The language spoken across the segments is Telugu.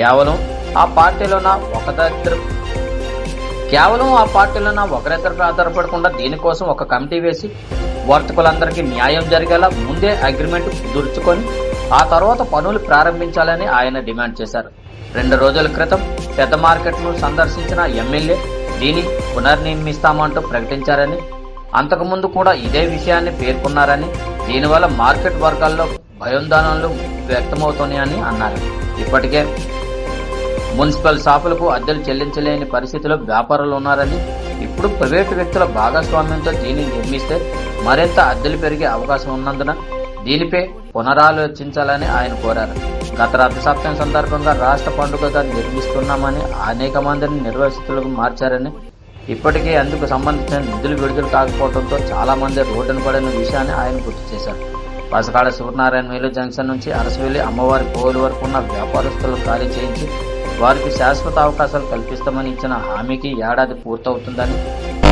కేవలం ఆ పార్టీలో నా ఒక ఒకరిద్దరు కేవలం ఆ పార్టీలో నా ఒకరిద్దరికి ఆధారపడకుండా దీనికోసం ఒక కమిటీ వేసి వర్తకులందరికీ న్యాయం జరిగేలా ముందే అగ్రిమెంట్ కుదుర్చుకొని ఆ తర్వాత పనులు ప్రారంభించాలని ఆయన డిమాండ్ చేశారు. రెండు రోజుల క్రితం పెద్ద మార్కెట్ను సందర్శించిన ఎమ్మెల్యే దీన్ని పునర్నిర్మిస్తామంటూ ప్రకటించారని అంతకుముందు కూడా ఇదే విషయాన్ని పేర్కొన్నారని దీనివల్ల మార్కెట్ వర్గాల్లో భయోందనలు వ్యక్తమవుతున్నాయని అన్నారు. ఇప్పటికే మున్సిపల్ షాపులకు అద్దెలు చెల్లించలేని పరిస్థితిలో వ్యాపారులు ఉన్నారని ఇప్పుడు ప్రైవేటు వ్యక్తుల భాగస్వామ్యంతో దీన్ని నిర్మిస్తే మరింత అద్దెలు పెరిగే అవకాశం ఉన్నందున దీనిపై పునరాలోచించాలని ఆయన కోరారు. గత రథసప్తమి సందర్భంగా రాష్ట్ర పండుగగా నిర్మిస్తున్నామని అనేక మందిని నిర్వాసితులకు మార్చారని ఇప్పటికే అందుకు సంబంధించిన నిధులు విడుదల కాకపోవడంతో చాలా మంది రోడ్డున పడిన విషయాన్ని ఆయన గుర్తు చేశారు. పసకాడ సూర్యనారాయణ వేలు జంక్షన్ నుంచి అరసవెల్లి అమ్మవారి పోలు వరకు ఉన్న వ్యాపారస్తులను ఖాళీ చేయించి వారికి శాశ్వత అవకాశాలు కల్పిస్తామని ఇచ్చిన హామీకి ఏడాది పూర్తవుతుందని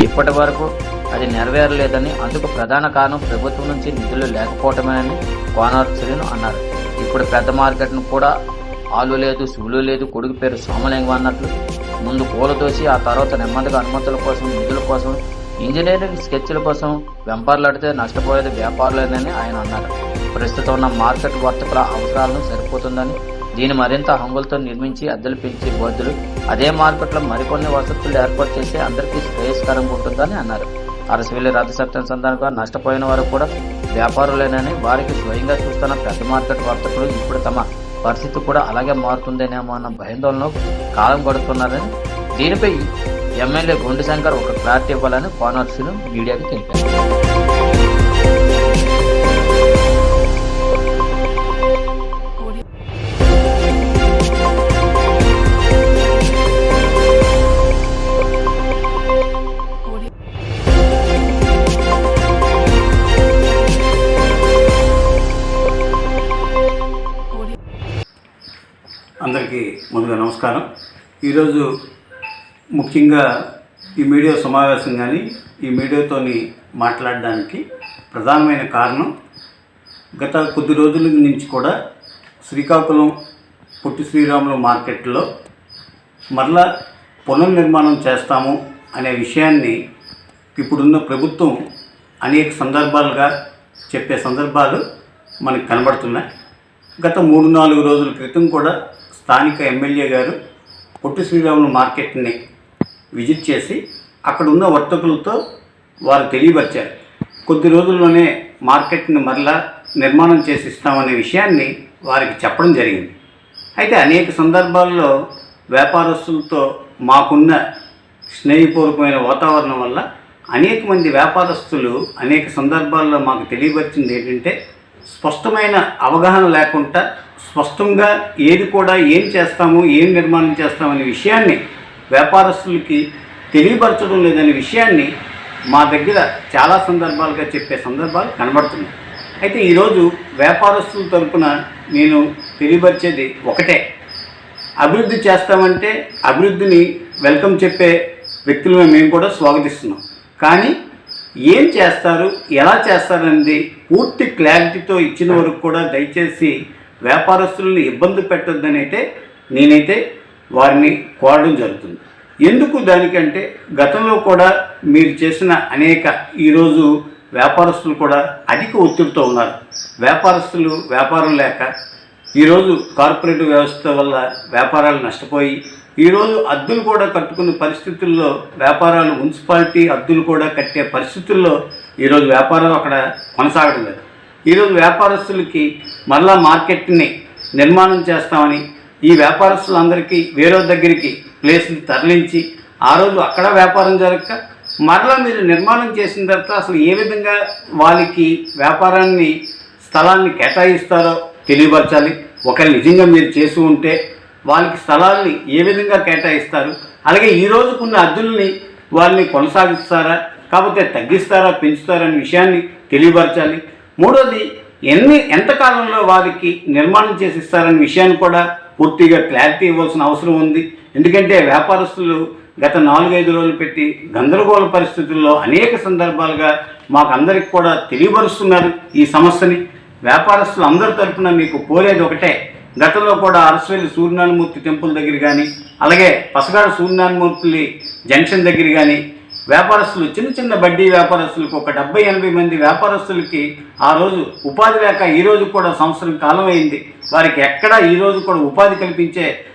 ఇప్పటి వరకు అది నెరవేరలేదని అందుకు ప్రధాన కారణం ప్రభుత్వం నుంచి నిధులు లేకపోవటమేనని కోనార్ శ్రీను అన్నారు. ఇప్పుడు పెద్ద మార్కెట్ను కూడా ఆలు లేదు సూలు లేదు కొడుకు పేరు సోమలింగం అన్నట్లు ముందు పూల తోసి ఆ తర్వాత నెమ్మదిగా అనుమతుల కోసం నిధుల కోసం ఇంజనీరింగ్ స్కెచ్ల కోసం వెంపర్లాడితే నష్టపోయేది వ్యాపారులేనని ఆయన అన్నారు. ప్రస్తుతం ఉన్న మార్కెట్ వర్తకుల అవసరాలను సరిపోతుందని దీన్ని మరింత హంగులతో నిర్మించి అద్దెలు పెంచే బదులు అదే మార్కెట్లో మరికొన్ని వసతులు ఏర్పాటు చేసి అందరికీ శ్రేయస్కరంగా ఉంటుందని అన్నారు. అరసవెల్లి రథసప్తం సందర్భంగా నష్టపోయిన వారు కూడా వ్యాపారులేనని వారికి స్వయంగా చూస్తున్న పెద్ద మార్కెట్ వర్తకులు ఇప్పుడు తమ పరిస్థితి కూడా అలాగే మారుతుందేనేమో అన్న భయాందోళనలో కాలం గడుపుతున్నారని దీనిపై ఎమ్మెల్యే గుండు శంకర్ ఒక క్లారిటీ ఇవ్వాలని కోనర్సీలు మీడియాకు తెలిపారు. ముందుగా నమస్కారం. ఈరోజు ముఖ్యంగా ఈ మీడియా సమావేశం కానీ ఈ మీడియాతోని మాట్లాడడానికి ప్రధానమైన కారణం గత కొద్ది రోజుల నుంచి కూడా శ్రీకాకుళం పొట్టి శ్రీరాములు మార్కెట్లో మరలా పునర్నిర్మాణం చేస్తాము అనే విషయాన్ని ఇప్పుడున్న ప్రభుత్వం అనేక సందర్భాలుగా చెప్పే సందర్భాలు మనకు కనబడుతున్నాయి. గత మూడు నాలుగు రోజుల క్రితం కూడా స్థానిక ఎమ్మెల్యే గారు పొట్టి శ్రీరాములు మార్కెట్ని విజిట్ చేసి అక్కడ ఉన్న వర్తకులతో వారు తెలియపరిచారు. కొద్ది రోజుల్లోనే మార్కెట్ని మరలా నిర్మాణం చేసి ఇస్తామనే విషయాన్ని వారికి చెప్పడం జరిగింది. అయితే అనేక సందర్భాల్లో వ్యాపారస్తులతో మాకున్న స్నేహపూర్వకమైన వాతావరణం వల్ల అనేక మంది వ్యాపారస్తులు అనేక సందర్భాల్లో మాకు తెలియపరిచింది ఏంటంటే స్పష్టమైన అవగాహన లేకుండా స్పష్టంగా ఏది కూడా ఏం చేస్తాము ఏం నిర్మాణం చేస్తామనే విషయాన్ని వ్యాపారస్తులకి తెలియపరచడం లేదనే విషయాన్ని మా దగ్గర చాలా సందర్భాలుగా చెప్పే సందర్భాలు కనబడుతున్నాయి. అయితే ఈరోజు వ్యాపారస్తుల తరపున నేను తెలియపరిచేది ఒకటే. అభివృద్ధి చేస్తామంటే అభివృద్ధిని వెల్కమ్ చెప్పే వ్యక్తులను మేము కూడా స్వాగతిస్తున్నాం. కానీ ఏం చేస్తారు ఎలా చేస్తారనేది పూర్తి క్లారిటీతో ఇచ్చిన వరకు కూడా దయచేసి వ్యాపారస్తులను ఇబ్బంది పెట్టొద్దని అయితే నేనైతే వారిని కోరడం జరుగుతుంది. ఎందుకు దానికంటే గతంలో కూడా మీరు చేసిన అనేక ఈరోజు వ్యాపారస్తులు కూడా అధిక ఒత్తిడితో ఉన్నారు. వ్యాపారస్తులు వ్యాపారం లేక ఈరోజు కార్పొరేట్ వ్యవస్థ వల్ల వ్యాపారాలు నష్టపోయి ఈరోజు అద్దులు కూడా కట్టుకునే పరిస్థితుల్లో వ్యాపారాలు మున్సిపాలిటీ అద్దులు కూడా కట్టే పరిస్థితుల్లో ఈరోజు వ్యాపారం అక్కడ కొనసాగడం లేదు. ఈరోజు వ్యాపారస్తులకి మరలా మార్కెట్ని నిర్మాణం చేస్తామని ఈ వ్యాపారస్తులందరికీ వేరే దగ్గరికి ప్లేస్ని తరలించి ఆ రోజు అక్కడ వ్యాపారం జరగక మరలా మీరు నిర్మాణం చేసిన తర్వాత అసలు ఏ విధంగా వాళ్ళకి వ్యాపారాన్ని స్థలాన్ని కేటాయిస్తారో తెలియపరచాలి. ఒకవేళ నిజంగా మీరు చేసి ఉంటే వాళ్ళకి స్థలాల్ని ఏ విధంగా కేటాయిస్తారు? అలాగే ఈ రోజుకున్న అద్దుల్ని వాళ్ళని కొనసాగిస్తారా? కాకపోతే తగ్గిస్తారా పెంచుతారా అనే విషయాన్ని తెలియపరచాలి. మూడోది ఎన్ని ఎంతకాలంలో వారికి నిర్మాణం చేసి ఇస్తారనే విషయాన్ని కూడా పూర్తిగా క్లారిటీ ఇవ్వాల్సిన అవసరం ఉంది. ఎందుకంటే వ్యాపారస్తులు గత నాలుగైదు రోజులు పెట్టి గందరగోళ పరిస్థితుల్లో అనేక సందర్భాలుగా మాకు అందరికి కూడా తెలియపరుస్తున్నారు ఈ సమస్యని. వ్యాపారస్తులు అందరి తరఫున మీకు కోరేది ఒకటే గతంలో కూడా అరసవెల్లి సూర్యనారాయణమూర్తి టెంపుల్ దగ్గర కానీ అలాగే పసగాడ సూర్యనారాయణమూర్తి జంక్షన్ దగ్గర కానీ వ్యాపారస్తులు చిన్న చిన్న బడ్డీ వ్యాపారస్తులకు ఒక డెబ్బై ఎనభై మంది వ్యాపారస్తులకి ఆ రోజు ఉపాధి లేక ఈ రోజు కూడా సంవత్సరం కాలం అయింది వారికి ఎక్కడా ఈ రోజు కూడా ఉపాధి కల్పించే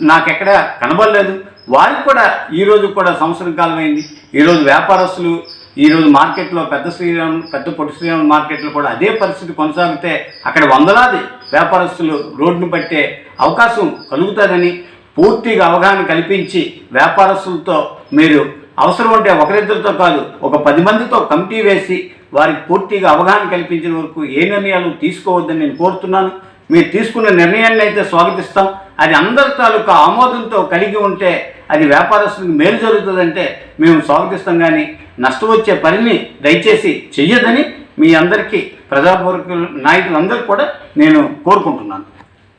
నాకెక్కడా కనబడలేదు. వారికి కూడా ఈ రోజు కూడా సంవత్సరం కాలం అయింది ఈరోజు వ్యాపారస్తులు ఈరోజు మార్కెట్లో పెద్ద శ్రీరామ్ పెద్ద పొట్టి శ్రీరామ్ మార్కెట్లో కూడా అదే పరిస్థితి కొనసాగితే అక్కడ వందలాది వ్యాపారస్తులు రోడ్డును పట్టే అవకాశం కలుగుతుందని పూర్తిగా అవగాహన కల్పించి వ్యాపారస్తులతో మీరు అవసరం ఉంటే ఒకరిద్దరితో కాదు ఒక పది మందితో కమిటీ వేసి వారికి పూర్తిగా అవగాహన కల్పించిన వరకు ఏ నిర్ణయాలు తీసుకోవద్దని నేను కోరుతున్నాను. మీరు తీసుకున్న నిర్ణయాన్ని అయితే స్వాగతిస్తాం. అది అందరి తాలూకా ఆమోదంతో కలిగి ఉంటే అది వ్యాపారస్తులకు మేలు జరుగుతుందంటే మేము స్వాగతిస్తాం కానీ నష్టం వచ్చే పనిని దయచేసి చెయ్యదని మీ అందరికీ ప్రజాపూర్వక నాయకులందరికీ కూడా నేను కోరుకుంటున్నాను.